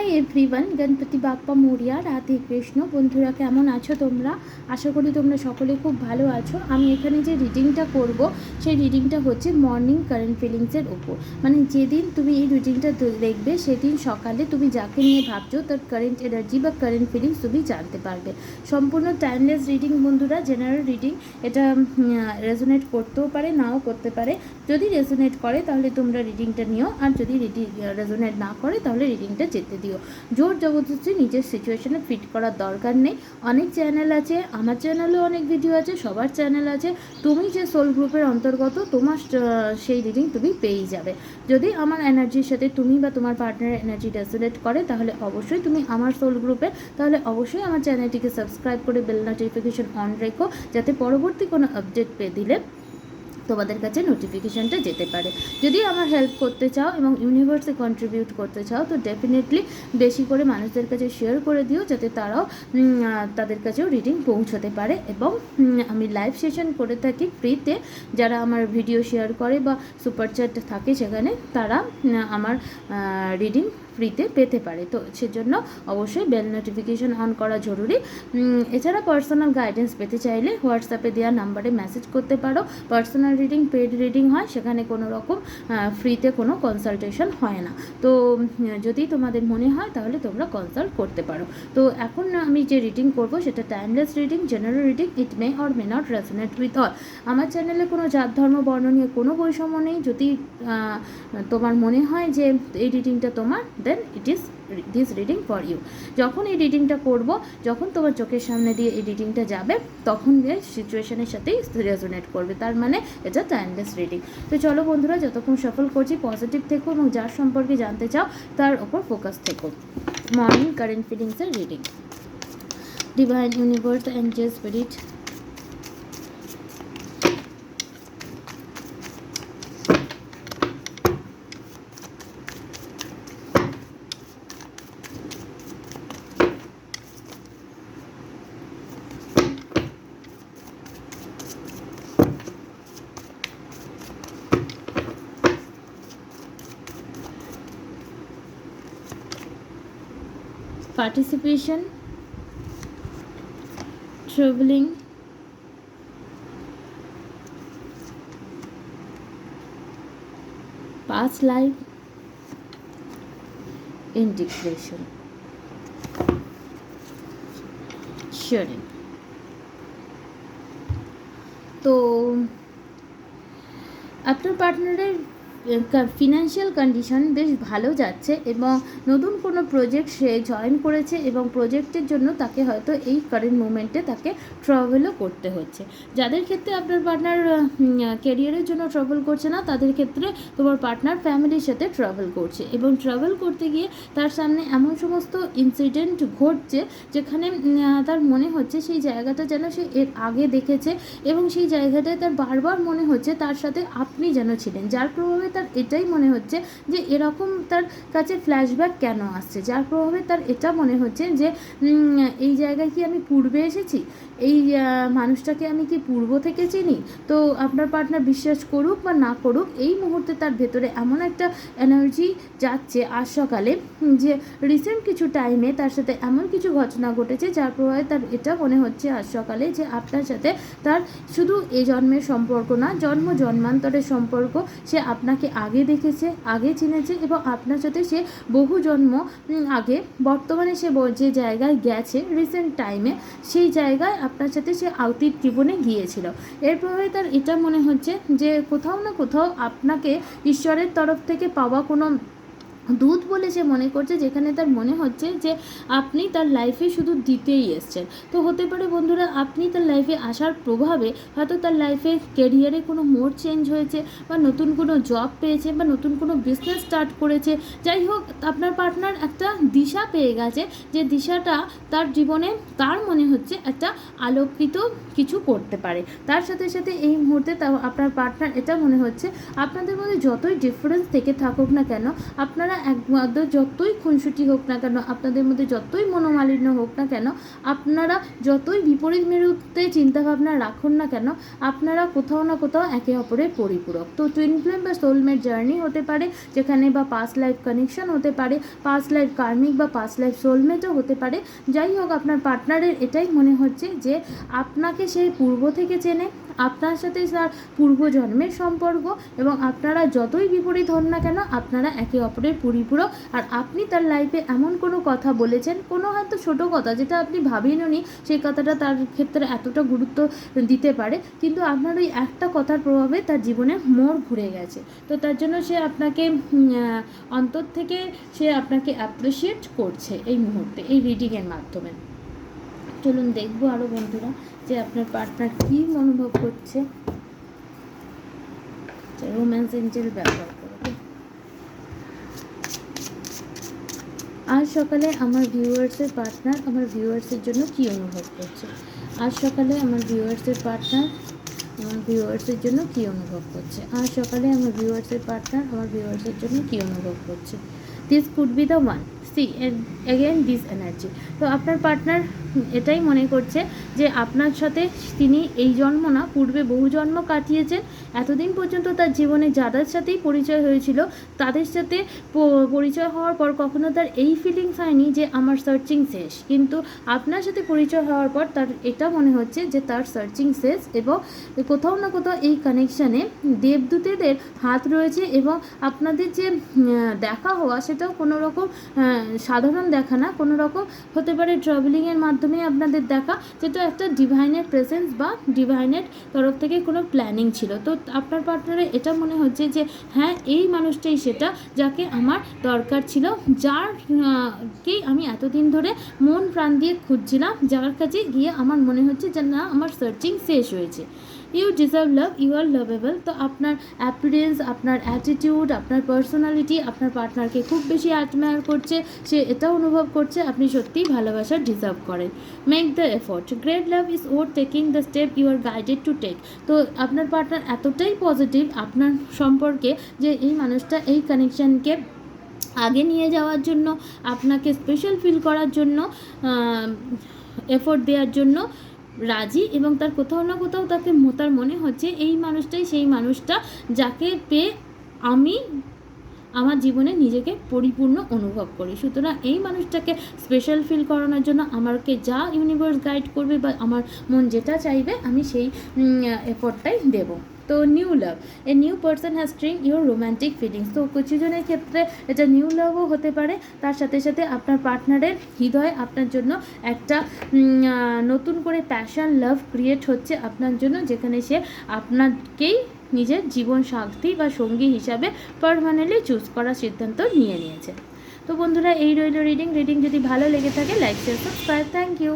Hi everyone Ganapati Bappa মরিয়া রাধে কৃষ্ণ বন্ধুরা কেমন আছো তোমরা? আশা করি তোমরা সকলে খুব ভালো আছো। আমি এখানে যে রিডিংটা করব, সেই রিডিংটা হচ্ছে মর্নিং কারেন্ট ফিলিংসের ওপর মানে যেদিন তুমি এই রিডিংটা দেখবে, সেদিন সকালে তুমি যাকে নিয়ে ভাবছ, তার কারেন্ট এনার্জি বা কারেন্ট ফিলিংস তুমি জানতে পারবে। সম্পূর্ণ টাইমলেস রিডিং বন্ধুরা জেনারেল রিডিং এটা রেজোনেট করতেও পারে, নাও করতে পারে। যদি রেজোনেট করে, তাহলে তোমরা রিডিংটা নিও। আর যদি রিডিং রেজোনেট না করে, তাহলে রিডিংটা যেতে দিও। জোর জবরদস্তি নিজের সিচুয়েশনে ফিট করার দরকার নেই। অনেক চ্যানেল আছে, আমার চ্যানেলেও অনেক ভিডিও আছে, সবার চ্যানেল আছে। তুমি যে সোল গ্রুপের অন্তর্গত, তোমার সেই রিডিং তুমি পেয়েই যাবে। যদি আমার এনার্জির সাথে তুমি বা তোমার পার্টনারের এনার্জি রেজোনেট করে, তাহলে অবশ্যই তুমি আমার সোল গ্রুপে তাহলে অবশ্যই আমার চ্যানেলটিকে সাবস্ক্রাইব করে বেল নোটিফিকেশন অন রেখো, যাতে পরবর্তী কোনো আপডেট পেয়ে দিলে তোমাদের কাছে নোটিফিকেশানটা যেতে পারে। যদি আমার হেল্প করতে চাও এবং ইউনিভার্সে কন্ট্রিবিউট করতে চাও, তো ডেফিনেটলি বেশি করে মানুষদের কাছে শেয়ার করে দিও, যাতে তারাও তাদের কাছেও রিডিং পৌঁছতে পারে। এবং আমি লাইভ সেশন করে থাকি ফ্রিতে যারা আমার ভিডিও শেয়ার করে বা সুপার থাকে সেখানে, তারা আমার রিডিং ফ্রিতে পেতে পারে। তো সেজন্য অবশ্যই বেল নোটিফিকেশন অন করা জরুরি। এছাড়া পার্সোনাল গাইডেন্স পেতে চাইলে হোয়াটসঅ্যাপে দেওয়া নাম্বারে মেসেজ করতে পারো। পার্সোনাল রিডিং পেড রিডিং হয়, সেখানে কোনো রকম ফ্রিতে কোনো কনসালটেশন হয় না। তো যদি তোমাদের মনে হয় তাহলে তোমরা কনসাল্ট করতে পারো। তো এখন আমি যে রিডিং করব সেটা timeless reading general reading it may or may not resonate with all আমার চ্যানেলে কোনো জাত, ধর্ম, বর্ণ নিয়ে কোনো বৈষম্য নেই। যদি তোমার মনে হয় যে এই রিডিংটা তোমার then it is this reading for you যখন এই রিডিংটা করব, যখন তোমার চোখের সামনে দিয়ে এই রিডিংটা যাবে, তখন যে সিচুয়েশনের সাথেই রেজোনেট করবে। তার মানে এটা টাইমলেস রিডিং তো চলো বন্ধুরা, যতক্ষণ সফল করছি পজিটিভ থেকো এবং যার সম্পর্কে জানতে চাও, তার ওপর ফোকাস থেকো। Morning current ফিলিংসের reading divine universe angel spirit participation traveling past life integration sharing তো আপনার পার্টনারের ফিনান্সিয়াল কন্ডিশন বেশ ভালো যাচ্ছে এবং নতুন কোনো প্রজেক্ট সে জয়েন করেছে এবং প্রজেক্টের জন্য তাকে হয়তো এই কারেন্ট মুমেন্টে তাকে ট্রাভেলও করতে হচ্ছে। যাদের ক্ষেত্রে আপনার পার্টনার ক্যারিয়ারের জন্য ট্রাভেল করছে না, তাদের ক্ষেত্রে তোমার পার্টনার ফ্যামিলির সাথে ট্রাভেল করছে এবং ট্রাভেল করতে গিয়ে তার সামনে এমন সমস্ত ইনসিডেন্ট ঘটছে যেখানে তার মনে হচ্ছে সেই জায়গাটা যেন সে এর আগে দেখেছে এবং সেই জায়গাটায় তার বারবার মনে হচ্ছে তার সাথে আপনি যেন ছিলেন, যার প্রভাবে তার এটাই মনে হচ্ছে যে এরকম তার কাছে ফ্ল্যাশব্যাক কেন আসছে? যার প্রভাবে তার এটা মনে হচ্ছে যে এই জায়গায় কি আমি পূর্বে এসেছি? এই মানুষটাকে আমি কি পূর্ব থেকে চিনি? তো আপনার পার্টনার বিশ্বাস করুক বা না করুক, এই মুহূর্তে তার ভেতরে এমন একটা এনার্জি যাচ্ছে আজ সকালে যে রিসেন্ট কিছু টাইমে তার সাথে এমন কিছু ঘটনা ঘটেছে যার প্রভাবে তার এটা মনে হচ্ছে আজ সকালে যে আপনার সাথে তার শুধু এ জন্মের সম্পর্ক না, জন্ম জন্মান্তরের সম্পর্ক সে আপনাকে আগে দেখেছে, আগে চিনেছে এবং আপনার সাথে সে বহু জন্ম আগে বর্তমানে সে যে জায়গায় গেছে রিসেন্ট টাইমে সেই জায়গায় আপনার সাথে সে আউতির জীবনে গিয়েছিল। এর প্রভাবে তার এটা মনে হচ্ছে যে কোথাও না কোথাও আপনাকে ঈশ্বরের তরফ থেকে পাওয়া কোনো দূত বলে সে মনে করছে, যেখানে তার মনে হচ্ছে যে আপনি তার লাইফে শুধু দিতেই এসছেন। তো হতে পারে বন্ধুরা, আপনি তার লাইফে আসার প্রভাবে হয়তো তার লাইফে ক্যারিয়ারে কোনো মোড় চেঞ্জ হয়েছে বা নতুন কোনো জব পেয়েছে বা নতুন কোনো বিজনেস স্টার্ট করেছে। যাই হোক, আপনার পার্টনার একটা দিশা পেয়ে গেছে, যে দিশাটা তার জীবনে, তার মনে হচ্ছে একটা আলোকিত কিছু করতে পারে। তার সাথে সাথে এই মুহূর্তে আপনার পার্টনার এটা মনে হচ্ছে, আপনাদের মধ্যে যতই ডিফারেন্স থেকে থাকুক না কেন, আপনারা একমাত্র যতই খুনসুটি হোক না কেন, আপনাদের মধ্যে যতই মনোমালিন্য হোক না কেন, আপনারা যতই বিপরীত মেরুতে চিন্তাভাবনা রাখুন না কেন, আপনারা কোথাও না কোথাও একে অপরের পরিপূরক। তো টুইন ফ্লেম বা সোলমেট জার্নি হতে পারে, যেখানে বা পাস লাইফ কানেকশন হতে পারে পাস লাইফ কার্মিক বা পাস লাইফ সোলমেটও হতে পারে। যাই হোক, আপনার পার্টনারের এটাই মনে হচ্ছে যে, আপনাকে সেই পূর্ব থেকে চেনে, আপনার সাথে তার পূর্বজন্মের সম্পর্ক এবং আপনারা যতই বিপরীত হন না কেন, আপনারা একে অপরের পরিপূরক আর আপনি তার লাইফে এমন কোনো কথা বলেছেন, কোনো হয়তো ছোটো কথা যেটা আপনি ভাবেননি সেই কথাটা তার ক্ষেত্রে এতটা গুরুত্ব দিতে পারে, কিন্তু আপনার ওই একটা কথার প্রভাবে তার জীবনে মোড় ঘুরে গেছে। তো তার জন্য সে আপনাকে অন্তর থেকে সে আপনাকে অ্যাপ্রিসিয়েট করছে এই মুহূর্তে, এই রিডিংয়ের মাধ্যমে। চলুন দেখব আরও বন্ধুরা যে আপনার পার্টনার কী অনুভব করছে। রোম্যান্স এঞ্জেল ব্যবহার করবে আজ সকালে আমার ভিউয়ার্সের পার্টনার আমার ভিউয়ার্সের জন্য কী অনুভব করছে? আজ সকালে আমার ভিউয়ার্সের পার্টনার আমার ভিউয়ার্সের জন্য কী অনুভব করছে? আজ সকালে আমার ভিউয়ার্সের পার্টনার আমার ভিউয়ার্সের জন্য কী অনুভব করছে? This could be the one see again this energy তো আপনার পার্টনার এটাই মনে করছে যে আপনার সাথে তিনি এই জন্ম না পূর্বে বহু জন্ম কাটিয়েছেন। এতদিন পর্যন্ত তার জীবনে যাদের সাথেই পরিচয় হয়েছিল তাদের সাথে পরিচয় হওয়ার পর কখনো তার এই ফিলিংস হয়নি যে আমার সার্চিং শেষ। কিন্তু আপনার সাথে পরিচয় হওয়ার পর তার এটা মনে হচ্ছে যে তার সার্চিং শেষ এবং কোথাও না কোথাও এই কানেকশানে দেবদূতেদের হাত রয়েছে এবং আপনাদের যে দেখা হওয়া সেটাও কোনো রকম আহ, সাধারণ দেখা না, কোনো রকম হতে পারে ট্রাভেলিংয়ের মাধ্যমে আপনাদের দেখা, যেটা একটা ডিভাইনের প্রেজেন্স বা ডিভাইনের তরফ থেকে কোনো প্ল্যানিং ছিল। তো আপনার পার্টনারে এটা মনে হচ্ছে যে হ্যাঁ এই মানুষটাই সেটা যাকে আমার দরকার ছিল, যার কেই আমি এতদিন ধরে মন প্রাণ দিয়ে খুঁজছিলাম, যার কাছে গিয়ে আমার মনে হচ্ছে যে, না, আমার সার্চিং শেষ হয়েছে। You deserve love you are lovable তো আপনার অ্যাপিয়ারেন্স আপনার অ্যাটিটিউড আপনার পার্সোনালিটি আপনার পার্টনারকে খুব বেশি অ্যাডমায়ার করছে, সে এটা অনুভব করছে, আপনি সত্যিই ভালোবাসা ডিজার্ভ করেন। Make the effort great love is or taking the step you are guided to take তো আপনার পার্টনার এতটাই পজিটিভ আপনার সম্পর্কে যে এই মানুষটা এই কানেকশানকে আগে নিয়ে যাওয়ার জন্য, আপনাকে স্পেশাল ফিল করার জন্য এফোর্ট দেওয়ার জন্য রাজি এবং তার কোথাও না কোথাও তাকে তার মনে হচ্ছে, এই মানুষটাই সেই মানুষটা যাকে পেয়ে আমি আমার জীবনে নিজেকে পরিপূর্ণ অনুভব করি। সুতরাং এই মানুষটাকে স্পেশাল ফিল করানোর জন্য আমাকে যা ইউনিভার্স গাইড করবে বা আমার মন যেটা চাইবে আমি সেই এফোর্টটাই দেবো। তো new love a new person has string your romantic feelings তো কিছু জনের ক্ষেত্রে এটা নিউ লাভও হতে পারে। তার সাথে সাথে আপনার পার্টনারের হৃদয়ে আপনার জন্য একটা নতুন করে প্যাশন লাভ ক্রিয়েট হচ্ছে আপনার জন্য, যেখানে সে আপনাকেই নিজের জীবন সাথী বা সঙ্গী হিসাবে পারমানেন্টলি চুজ করার সিদ্ধান্ত নিয়ে নিয়েছে। তো বন্ধুরা, এই রইল রিডিং রিডিং যদি ভালো লেগে থাকে like share subscribe thank you